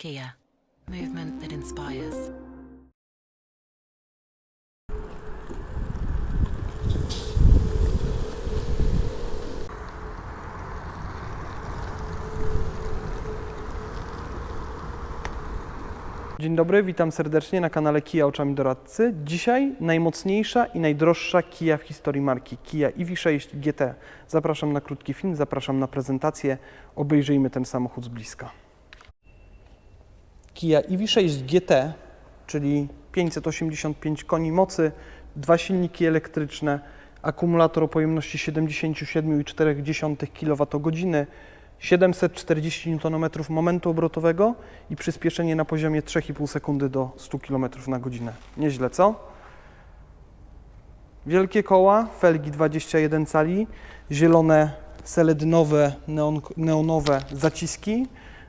Kia, movement that inspires. Dzień dobry, witam serdecznie na kanale Kia Oczami Doradcy. Dzisiaj najmocniejsza i najdroższa Kia w historii marki, Kia EV6 GT. Zapraszam na krótki film, zapraszam na prezentację, obejrzyjmy ten samochód z bliska. Kia EV6 GT, czyli 585 koni mocy, dwa silniki elektryczne, akumulator o pojemności 77,4 kWh, 740 Nm momentu obrotowego i przyspieszenie na poziomie 3,5 sekundy do 100 km na godzinę. Nieźle, co? Wielkie koła, felgi 21 cali, zielone seledynowe, neon, neonowe zaciski,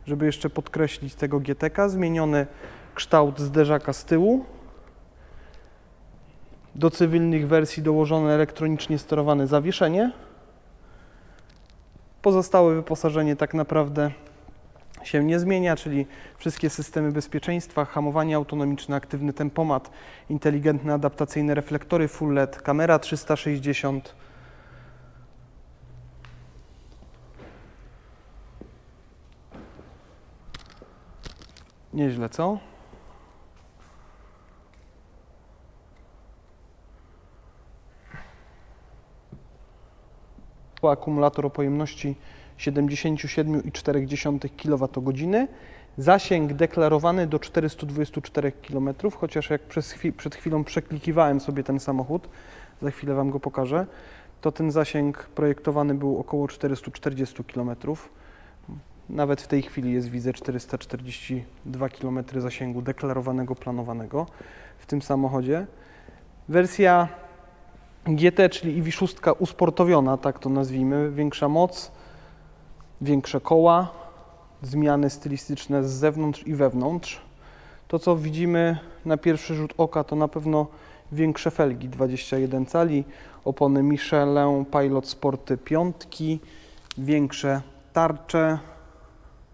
żeby jeszcze podkreślić tego GTK, zmieniony kształt zderzaka z tyłu. Do cywilnych wersji dołożone elektronicznie sterowane zawieszenie. Pozostałe wyposażenie tak naprawdę się nie zmienia, czyli wszystkie systemy bezpieczeństwa, hamowanie autonomiczne, aktywny tempomat, inteligentne adaptacyjne reflektory full LED, kamera 360. Nieźle, co? akumulator o pojemności 77,4 kWh. Zasięg deklarowany do 424 km, chociaż jak przed chwilą przeklikiwałem sobie ten samochód, za chwilę Wam go pokażę, to ten zasięg projektowany był około 440 km. Nawet w tej chwili jest, widzę, 442 km zasięgu deklarowanego, planowanego w tym samochodzie. Wersja GT, czyli EV6 usportowiona, tak to nazwijmy, większa moc, większe koła, zmiany stylistyczne z zewnątrz i wewnątrz. To, co widzimy na pierwszy rzut oka, to na pewno większe felgi 21 cali, opony Michelin Pilot Sporty piątki, większe tarcze,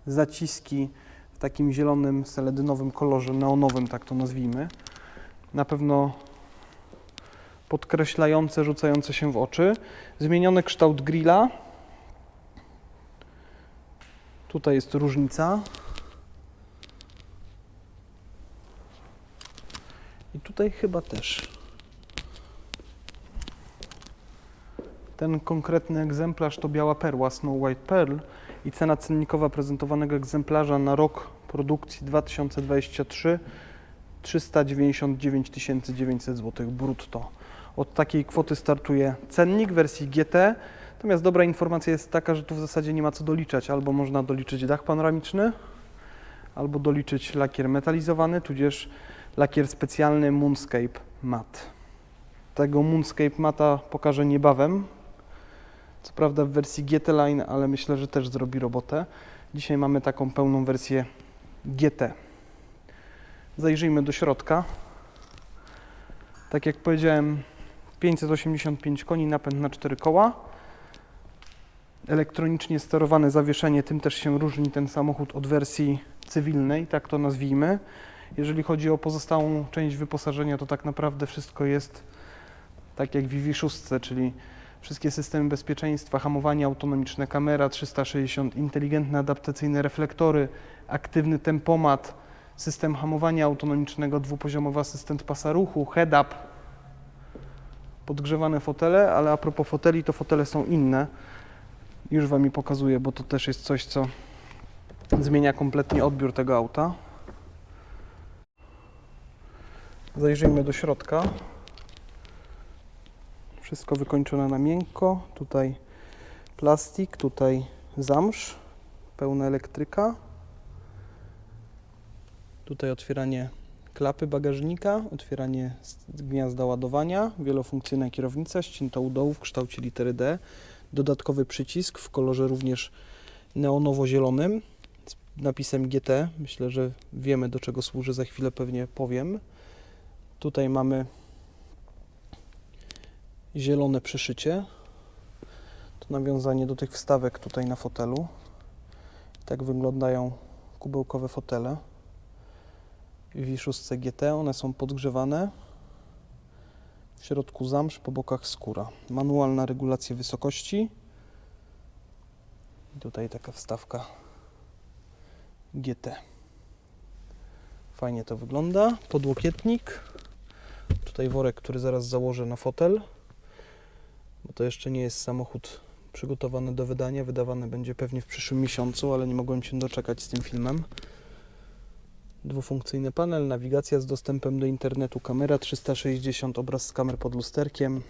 zaciski w takim zielonym, seledynowym kolorze, neonowym, tak to nazwijmy. Na pewno podkreślające, rzucające się w oczy. Zmieniony kształt grilla. Tutaj jest różnica. I tutaj chyba też. Ten konkretny egzemplarz to biała perła Snow White Pearl i cena cennikowa prezentowanego egzemplarza na rok produkcji 2023 399 900 zł brutto. Od takiej kwoty startuje cennik wersji GT. Natomiast dobra informacja jest taka, że tu w zasadzie nie ma co doliczać. Albo można doliczyć dach panoramiczny, albo doliczyć lakier metalizowany, tudzież lakier specjalny Moonscape Matte. Tego Moonscape Mata pokażę niebawem. Co prawda w wersji GT Line, ale myślę, że też zrobi robotę. Dzisiaj mamy taką pełną wersję GT. Zajrzyjmy do środka. Tak jak powiedziałem, 585 koni, napęd na 4 koła. Elektronicznie sterowane zawieszenie, tym też się różni ten samochód od wersji cywilnej, tak to nazwijmy. Jeżeli chodzi o pozostałą część wyposażenia, to tak naprawdę wszystko jest tak jak w EV6, czyli wszystkie systemy bezpieczeństwa, hamowanie autonomiczne, kamera 360, inteligentne adaptacyjne reflektory, aktywny tempomat, system hamowania autonomicznego, dwupoziomowy asystent pasa ruchu, head-up, podgrzewane fotele, ale a propos foteli, to fotele są inne. Już Wam je pokazuję, bo to też jest coś, co zmienia kompletnie odbiór tego auta. Zajrzyjmy do środka. Wszystko wykończone na miękko. Tutaj plastik, tutaj zamsz, pełna elektryka. Tutaj otwieranie klapy bagażnika, otwieranie gniazda ładowania, wielofunkcyjna kierownica, ścięta u dołu w kształcie litery D, dodatkowy przycisk w kolorze również neonowo-zielonym z napisem GT. Myślę, że wiemy do czego służy, za chwilę pewnie powiem. Tutaj mamy zielone przyszycie. To nawiązanie do tych wstawek tutaj na fotelu. Tak wyglądają kubełkowe fotele. V6 GT, one są podgrzewane. W środku zamsz, po bokach skóra. Manualna regulacja wysokości. Tutaj taka wstawka GT. Fajnie to wygląda. Podłokietnik. Tutaj worek, który zaraz założę na fotel. Bo to jeszcze nie jest samochód przygotowany do wydania. Wydawany będzie pewnie w przyszłym miesiącu, ale nie mogłem się doczekać z tym filmem. Dwufunkcyjny panel, nawigacja z dostępem do internetu, kamera 360, obraz z kamer pod lusterkiem.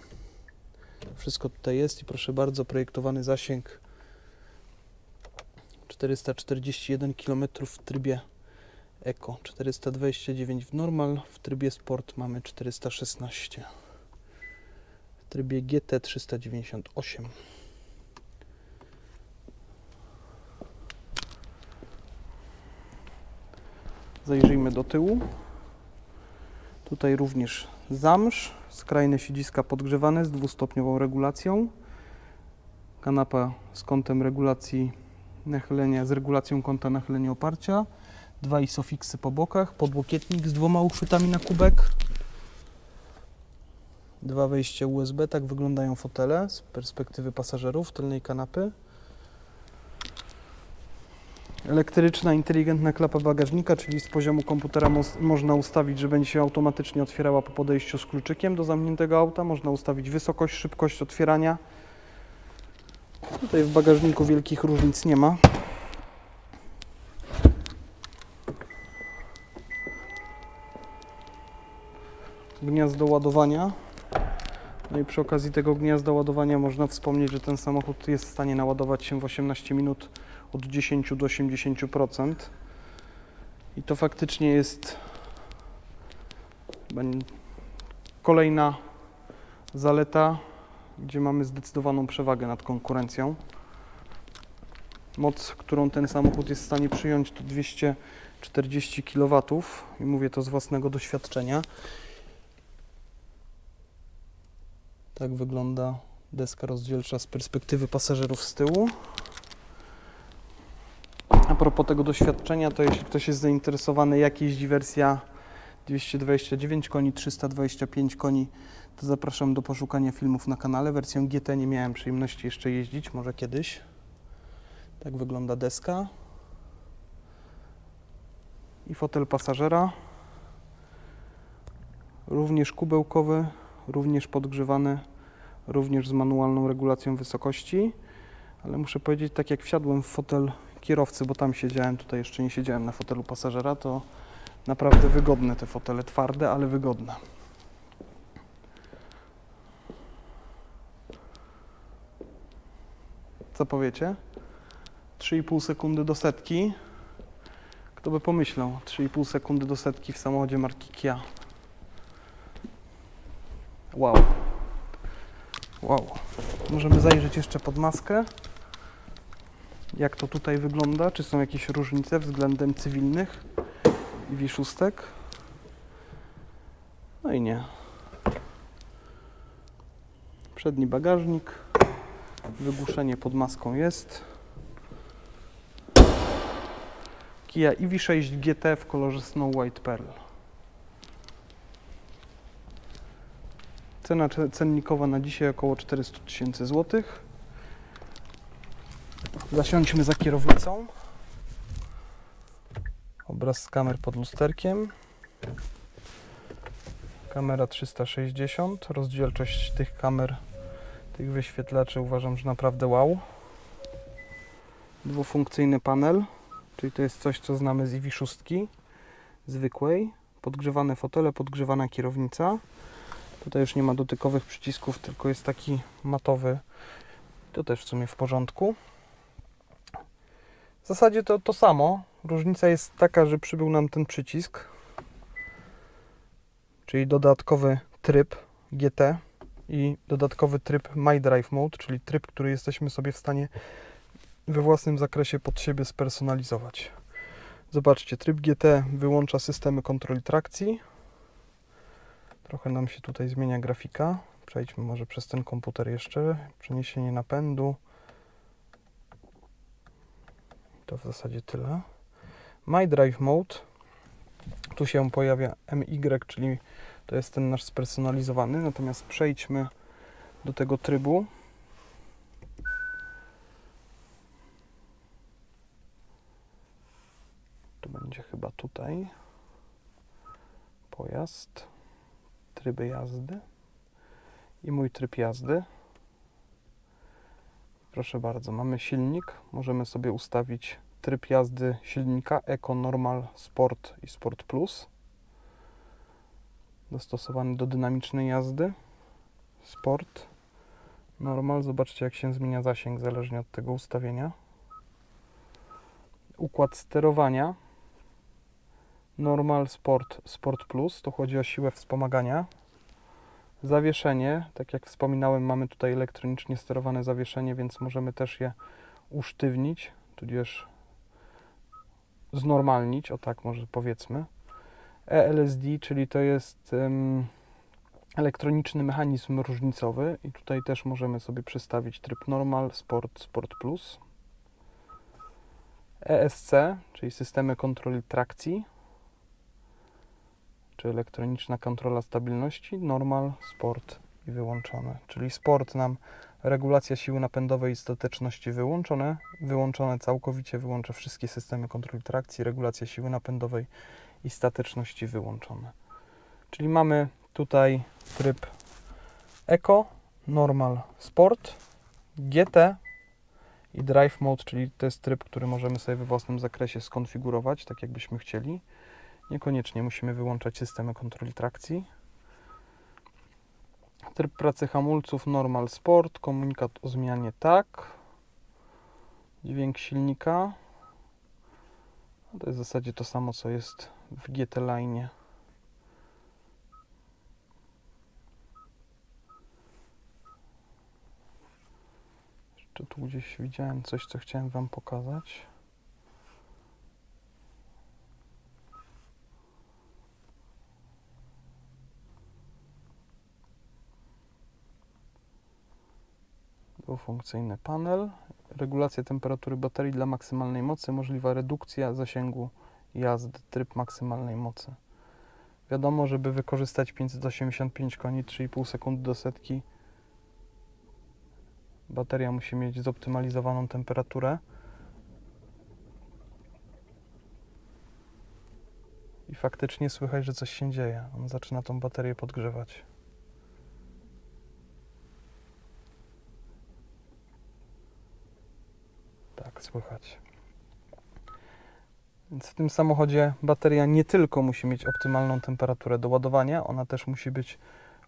Wszystko tutaj jest i proszę bardzo, projektowany zasięg 441 km w trybie Eco, 429 w normal, w trybie Sport mamy 416, w trybie GT 398. Zajrzyjmy do tyłu. Tutaj również zamsz, skrajne siedziska podgrzewane z dwustopniową regulacją. Kanapa z kątem regulacji nachylenia, z regulacją kąta nachylenia oparcia. Dwa isofiksy po bokach, podłokietnik z dwoma uchwytami na kubek. Dwa wejścia USB, tak wyglądają fotele z perspektywy pasażerów tylnej kanapy. Elektryczna, inteligentna klapa bagażnika, czyli z poziomu komputera mos- można ustawić, że będzie się automatycznie otwierała po podejściu z kluczykiem do zamkniętego auta. Można ustawić wysokość, szybkość otwierania. Tutaj w bagażniku wielkich różnic nie ma. Gniazdo ładowania. No i przy okazji tego gniazda ładowania można wspomnieć, że ten samochód jest w stanie naładować się w 18 minut od 10 do 80%. I to faktycznie jest kolejna zaleta, gdzie mamy zdecydowaną przewagę nad konkurencją. Moc, którą ten samochód jest w stanie przyjąć, to 240 kW i mówię to z własnego doświadczenia. Tak wygląda deska rozdzielcza z perspektywy pasażerów z tyłu. A propos tego doświadczenia, to jeśli ktoś jest zainteresowany, jak jeździ wersja 229 koni, 325 koni, to zapraszam do poszukania filmów na kanale. Wersją GT nie miałem przyjemności jeszcze jeździć, może kiedyś. Tak wygląda deska. I fotel pasażera. Również kubełkowy, również podgrzewany, również z manualną regulacją wysokości. Ale muszę powiedzieć, tak jak wsiadłem w fotel kierowcy, bo tam siedziałem, tutaj jeszcze nie siedziałem na fotelu pasażera, to naprawdę wygodne te fotele, twarde, ale wygodne. Co powiecie? 3,5 sekundy do setki. Kto by pomyślał? 3,5 sekundy do setki w samochodzie marki Kia. Wow. Wow. Możemy zajrzeć jeszcze pod maskę. Jak to tutaj wygląda? Czy są jakieś różnice względem cywilnych i W6? No i nie. Przedni bagażnik. Wygłuszenie pod maską jest. Kia EV6 GT w kolorze Snow White Pearl. Cena cennikowa na dzisiaj około 400 tysięcy złotych. Zasiądźmy za kierownicą. Obraz z kamer pod lusterkiem. Kamera 360. Rozdzielczość tych kamer, tych wyświetlaczy uważam, że naprawdę wow. Dwufunkcyjny panel, czyli to jest coś, co znamy z IV6 zwykłej. Podgrzewane fotele, podgrzewana kierownica. Tutaj już nie ma dotykowych przycisków, tylko jest taki matowy. To też w sumie w porządku. W zasadzie to to samo. Różnica jest taka, że przybył nam ten przycisk, czyli dodatkowy tryb GT i dodatkowy tryb My Drive Mode, czyli tryb, który jesteśmy sobie w stanie we własnym zakresie pod siebie spersonalizować. Zobaczcie, tryb GT wyłącza systemy kontroli trakcji. Trochę nam się tutaj zmienia grafika. Przejdźmy może przez ten komputer jeszcze. Przeniesienie napędu. To w zasadzie tyle. My Drive Mode. Tu się pojawia MY, czyli to jest ten nasz spersonalizowany. Natomiast przejdźmy do tego trybu. To będzie chyba tutaj. Pojazd. Tryby jazdy. I mój tryb jazdy. Proszę bardzo, mamy silnik. Możemy sobie ustawić tryb jazdy silnika Eco, Normal, Sport i Sport Plus. Dostosowany do dynamicznej jazdy. Sport, Normal. Zobaczcie, jak się zmienia zasięg zależnie od tego ustawienia. Układ sterowania. Normal, Sport, Sport Plus. To chodzi o siłę wspomagania. Zawieszenie, tak jak wspominałem, mamy tutaj elektronicznie sterowane zawieszenie, więc możemy też je usztywnić, tudzież znormalnić, o tak może powiedzmy. ELSD, czyli to jest em, elektroniczny mechanizm różnicowy i tutaj też możemy sobie przestawić tryb normal, sport, sport plus. ESC, czyli systemy kontroli trakcji, czy elektroniczna kontrola stabilności, normal, sport i wyłączone. Czyli sport nam regulacja siły napędowej i stateczności wyłączone, wyłączone całkowicie wyłącza wszystkie systemy kontroli trakcji, regulacja siły napędowej i stateczności wyłączone. Czyli mamy tutaj tryb Eco, Normal, Sport, GT i Drive Mode, czyli to jest tryb, który możemy sobie we własnym zakresie skonfigurować, tak jakbyśmy chcieli. Niekoniecznie musimy wyłączać systemy kontroli trakcji. Tryb pracy hamulców Normal Sport, komunikat o zmianie tak. Dźwięk silnika. To jest w zasadzie to samo, co jest w GT Line. Jeszcze tu gdzieś widziałem coś, co chciałem Wam pokazać. Dwufunkcyjny panel. Regulacja temperatury baterii dla maksymalnej mocy. Możliwa redukcja zasięgu jazdy. Tryb maksymalnej mocy. Wiadomo, żeby wykorzystać 585 koni 3,5 sekundy do setki, bateria musi mieć zoptymalizowaną temperaturę. I faktycznie słychać, że coś się dzieje. On zaczyna tą baterię podgrzewać. Tak, słychać. Więc w tym samochodzie bateria nie tylko musi mieć optymalną temperaturę do ładowania, ona też musi być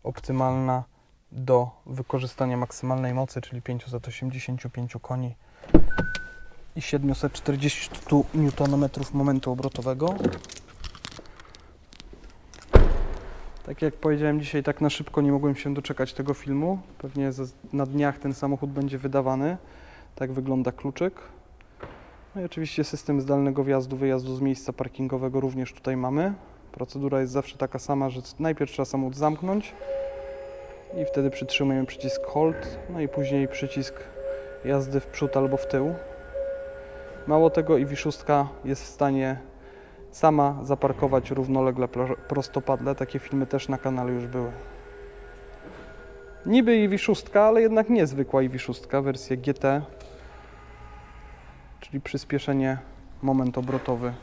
optymalna do wykorzystania maksymalnej mocy, czyli 585 koni i 740 Nm momentu obrotowego. Tak jak powiedziałem dzisiaj, tak na szybko nie mogłem się doczekać tego filmu. Pewnie na dniach ten samochód będzie wydawany. Tak wygląda kluczyk. No i oczywiście system zdalnego wjazdu, wyjazdu z miejsca parkingowego również tutaj mamy. Procedura jest zawsze taka sama, że najpierw trzeba samochód zamknąć i wtedy przytrzymujemy przycisk hold, no i później przycisk jazdy w przód albo w tył. Mało tego i Wiszuska jest w stanie sama zaparkować równolegle pro- prostopadle. Takie filmy też na kanale już były. Niby i Wiszuska, ale jednak niezwykła i Wiszuska, wersja GT, czyli przyspieszenie, moment obrotowy,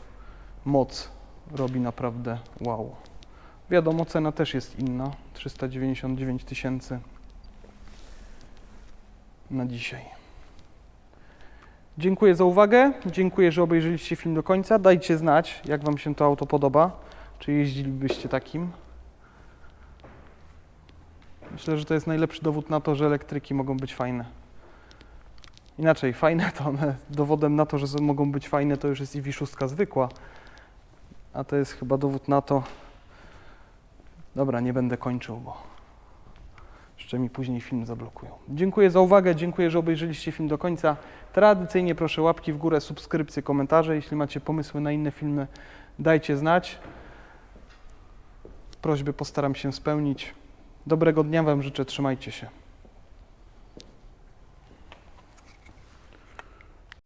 moc robi naprawdę wow. Wiadomo, cena też jest inna, 399 tysięcy na dzisiaj. Dziękuję za uwagę, dziękuję, że obejrzeliście film do końca. Dajcie znać, jak Wam się to auto podoba, czy jeździlibyście takim. Myślę, że to jest najlepszy dowód na to, że elektryki mogą być fajne. Inaczej, fajne to one, dowodem na to, że mogą być fajne, to już jest i wiszustka zwykła. A to jest chyba dowód na to. Dobra, nie będę kończył, bo jeszcze mi później film zablokują. Dziękuję za uwagę, dziękuję, że obejrzeliście film do końca. Tradycyjnie proszę łapki w górę, subskrypcje, komentarze. Jeśli macie pomysły na inne filmy, dajcie znać. Prośby postaram się spełnić. Dobrego dnia Wam życzę, trzymajcie się.